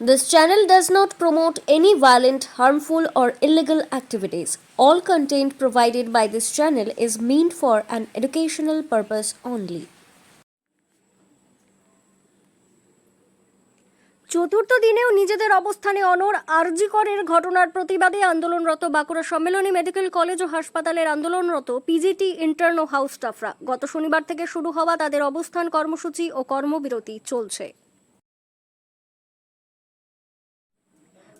This channel does not promote any violent, harmful, or illegal activities. All content provided by this channel is meant for an educational purpose only. চতুর্থ দিনেও নিজেদের অবস্থানে অনর আরজি করের ঘটনার প্রতিবাদে আন্দোলনরত বাঁকুড়া সম্মেলনী মেডিকেল কলেজ ও হাসপাতালের আন্দোলনরত পিজিটি ইন্টার্ন ও হাউস স্টাফরা গত শনিবার থেকে শুরু হওয়া তাদের অবস্থান কর্মসূচি ও কর্মবিরতি চলছে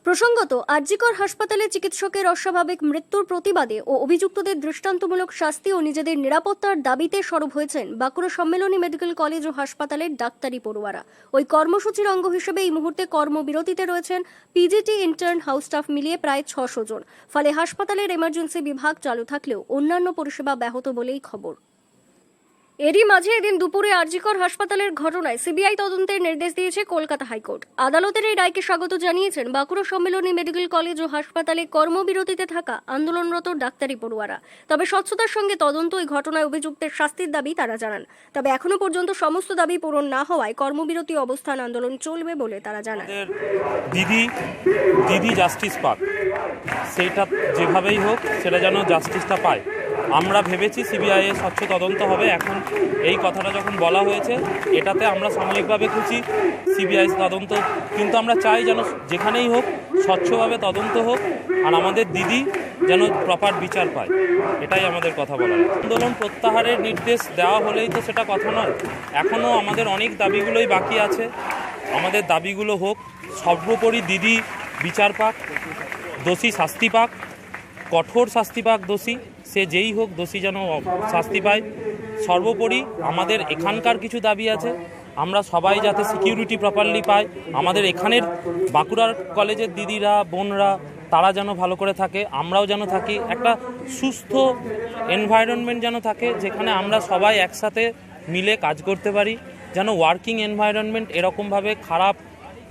প্রসঙ্গত, আরজিকর হাসপাতালে চিকিৎসকের অস্বাভাবিক মৃত্যুর প্রতিবাদে ও অভিযুক্তদের দৃষ্টান্তমূলক শাস্তি ও নিজেদের নিরাপত্তার দাবিতে সরব হয়েছেন বাঁকুড়া সম্মেলনী মেডিকেল কলেজ ও হাসপাতালের ডাক্তারি পড়ুয়ারা। ওই কর্মসূচির অঙ্গ হিসেবে এই মুহূর্তে কর্মবিরতিতে রয়েছেন পিজিটি ইন্টার্ন হাউস স্টাফ মিলিয়ে প্রায় ছশো জন। ফলে হাসপাতালের এমার্জেন্সি বিভাগ চালু থাকলেও অন্যান্য পরিষেবা ব্যাহত বলেই খবর। এরই মাঝে এদিন দুপুরে আরজিকর হাসপাতালের ঘটনায় সিবিআই তদন্তের নির্দেশ দিয়েছে কলকাতা হাইকোর্ট। আদালতের এই রায়কে স্বাগত জানিয়েছেন বাঁকুড়া সম্মেলনী মেডিকেল কলেজ ও হাসপাতালে কর্মবিরতিতে থাকা আন্দোলনরত ডাক্তারি পড়ুয়ারা। তবে স্বচ্ছতার সঙ্গে তদন্ত এই ঘটনায় অভিযুক্তের শাস্তির দাবি তারা জানান। তবে এখনও পর্যন্ত সমস্ত দাবি পূরণ না হওয়ায় কর্মবিরতি অবস্থান আন্দোলন চলবে বলে তারা জানান। দিদি দিদি জাস্টিস পাক। সেইটা যেভাবেই হোক, সেটা যেন জাস্টিসটা পায়। আমরা ভেবেছি সিবিআই এর স্বচ্ছ তদন্ত হবে। এখন এই কথাটা যখন বলা হয়েছে, এটাতে আমরা সাময়িকভাবে খুশি। সিবিআই তদন্ত, কিন্তু আমরা চাই যেন যেখানেই হোক স্বচ্ছভাবে তদন্ত হোক আর আমাদের দিদি যেন প্রপার বিচার পায়। এটাই আমাদের কথা বলার। আন্দোলন প্রত্যাহারের নির্দেশ দেওয়া হলেই তো সেটা কথা নয়। এখনও আমাদের অনেক দাবিগুলোই বাকি আছে। আমাদের দাবিগুলো হোক, সর্বোপরি দিদি বিচার পাক, দোষী শাস্তি পাক, কঠোর শাস্তি পাক দোষী সে যেই হোক দোষী যেন শাস্তি পায়। সর্বোপরি আমাদের এখানকার কিছু দাবি আছে। আমরা সবাই যাতে সিকিউরিটি প্রপারলি পাই। আমাদের এখানের বাঁকুড়ার কলেজের দিদিরা, বোনরা, তারা যেন ভালো করে থাকে। আমরাও যেন থাকি। একটা সুস্থ এনভায়রনমেন্ট যেন থাকে, যেখানে আমরা সবাই একসাথে মিলে কাজ করতে পারি। যেন ওয়ার্কিং এনভায়রনমেন্ট এরকমভাবে খারাপ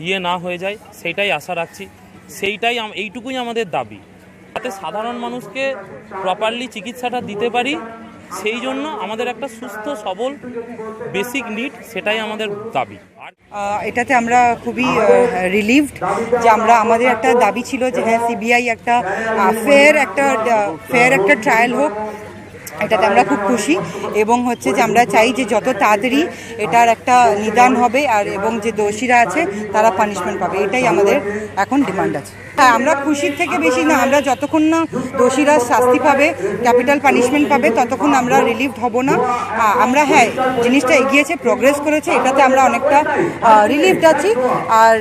ইয়ে না হয়ে যায়, সেইটাই আশা রাখছি। সেইটাই এইটুকুই আমাদের দাবি। যাতে সাধারণ মানুষকে প্রপারলি চিকিৎসাটা দিতে পারি, সেই জন্য আমাদের একটা সুস্থ, সবল বেসিক নিড সেটাই আমাদের দাবি। এটাতে আমরা খুবই রিলিভড যে আমরা, আমাদের একটা দাবি ছিল যে হ্যাঁ সিবিআই একটা ফেয়ার একটা ফেয়ার একটা ট্রায়াল হোক, এটাতে আমরা খুব খুশি। এবং হচ্ছে যে আমরা চাই যে যত তাড়াতাড়ি এটার একটা নিদান হবে, আর এবং যে দোষীরা আছে, তারা পানিশমেন্ট পাবে। এটাই আমাদের এখন ডিমান্ড আছে। হ্যাঁ আমরা খুশির থেকে বেশি না, আমরা যতক্ষণ না দোষীরা শাস্তি পাবে ক্যাপিটাল পানিশমেন্ট পাবে, ততক্ষণ আমরা রিলিভ হব না। আমরা হ্যাঁ জিনিসটা এগিয়েছে প্রগ্রেস করেছে, এটাতে আমরা অনেকটা রিলিভড আছি। আর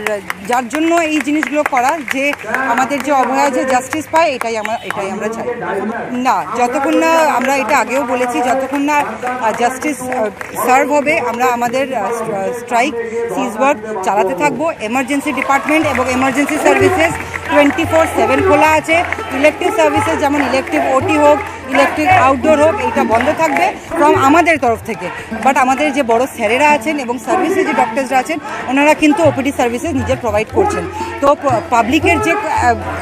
যার জন্য এই জিনিসগুলো করা, যে আমাদের যে অবহেলা যে জাস্টিস পায়, এটাই আমরা এটাই আমরা চাই। না, যতক্ষণ না আমরা এটা আগেও বলেছি, যতক্ষণ না জাস্টিস সার্ভ হবে, আমরা আমাদের স্ট্রাইক সিজ ওয়ার্ক চালাতে থাকব। এমার্জেন্সি ডিপার্টমেন্ট এবং emergency services twenty four seven খোলা আছে। ইলেকট্রিক সার্ভিসেস যেমন ইলেকট্রিক ওটি হোক, ইলেকট্রিক আউটডোর হোক এটা বন্ধ থাকবে ফ্রম আমাদের তরফ থেকে। বাট আমাদের যে বড় স্যারেরা আছেন এবং সার্ভিসে যে ডক্টরসরা আছেন, ওনারা কিন্তু ওপিডি সার্ভিসেস নিজে প্রোভাইড করছেন। তো পাবলিকের যে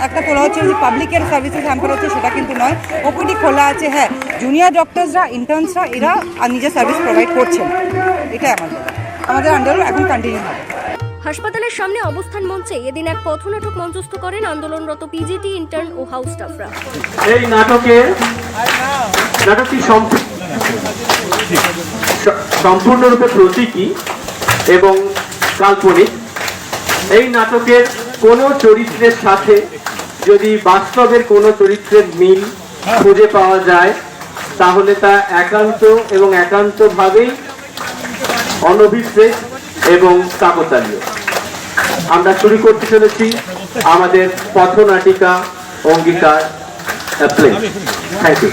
একটা তোলা হচ্ছে যে পাবলিকের সার্ভিসেস হ্যাম্পার হচ্ছে সেটা কিন্তু নয়। ওপিডি খোলা আছে হ্যাঁ। জুনিয়র ডক্টরসরা ইন্টার্নসরা এরা নিজের সার্ভিস প্রোভাইড করছেন। এটাই আমাদের। আমাদের আন্ডারও এখন কন্টিনিউ হবে। হাসপাতালের সামনে অবস্থান মঞ্চে এদিন এক পথনাটক মঞ্চস্থ করেন আন্দোলনরত পিজিটি ইন্টার্ন ও হাউস স্টাফরা এই নাটকে নাটকটি সম্পূর্ণরূপে প্রতীকী এবং কাল্পনিক। এই নাটকের কোনো চরিত্রের সাথে যদি বাস্তবের কোনো চরিত্রের মিল খুঁজে পাওয়া যায়, তাহলে তা একান্ত এবং একান্তভাবেই অনভিপ্রেত এবং কাকতালীয় আমরা শুরু করতে চলেছি আমাদের পথনাটিকা অঙ্গীকার থ্যাংক ইউ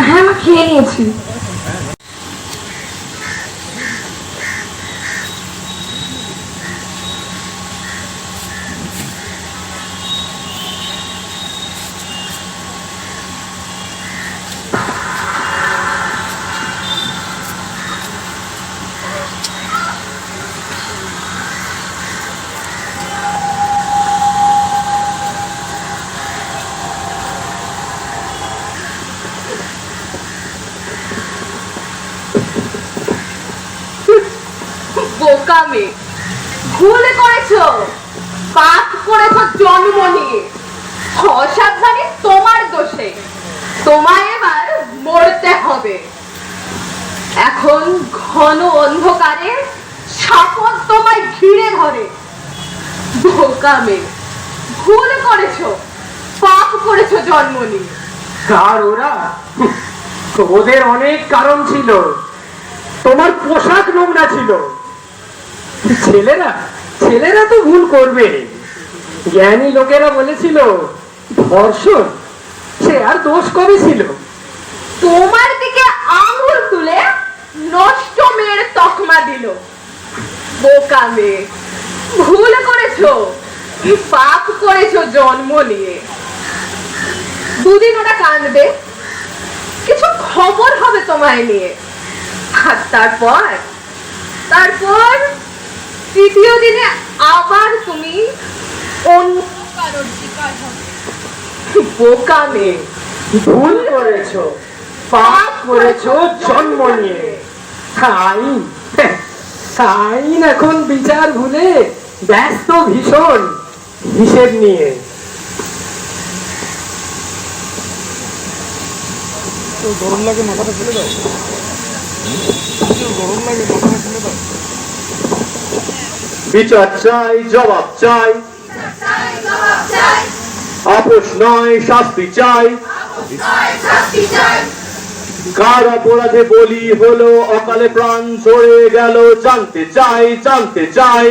হ্যাঁ খেয়ে নিয়েছি। বোকা মেয়ে ভুল করেছ। পাপ করেছ জন্ম নিয়ে অসাবধানে তোমার দোষে। তোমায় এবার মরতে হবে। এখন ঘন অন্ধকারে সাপদ তোমায় ঘিরে ধরে। বোকামে ভুল করেছ। পাপ করেছ জন্ম নিয়ে কার ওরা? ওদের অনেক কারণ ছিল। তোমার পোশাক নোংরা ছিল। ছেলেরা ছেলেরা তো ভুল করবে। জ্ঞানী লোকেরা বলেছিল, ধর্ষণ, সে আর দোষ কবে ছিল? তোমার দিকে আঙুল তুলে নষ্ট মেয়ের তকমা দিল। বোকা মেয়ে, ভুল করেছ, পাপ করেছ জন্ম নিয়ে। দুদিন ওরা কাঁদবে, কিছু খবর হবে তোমায় নিয়ে। আর তারপর তারপর তৃতীয় দিনে আবার তুমি অন্য কারোর শিকার হবে। বোকা মেয়ে ভুল করেছ পাপ করেছ জন্ম নিয়ে। আইন আইন এখন বিচার ভুলে ব্যস্ত ভীষণ হিসেব নিয়ে। গরম লাগে মাথাটা ফেলে দাও। গরম লাগে মাথাটা বিচার চাই, জবাব চাই। আপোষ নয়, শাস্তি চাই। কার অপরাধে বলি হলো, অকালে প্রাণ চড়ে গেল, জানতে চাই জানতে চাই।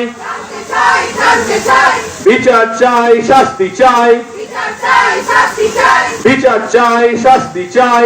বিচার চাই, শাস্তি চাই। বিচার চাই, শাস্তি চাই।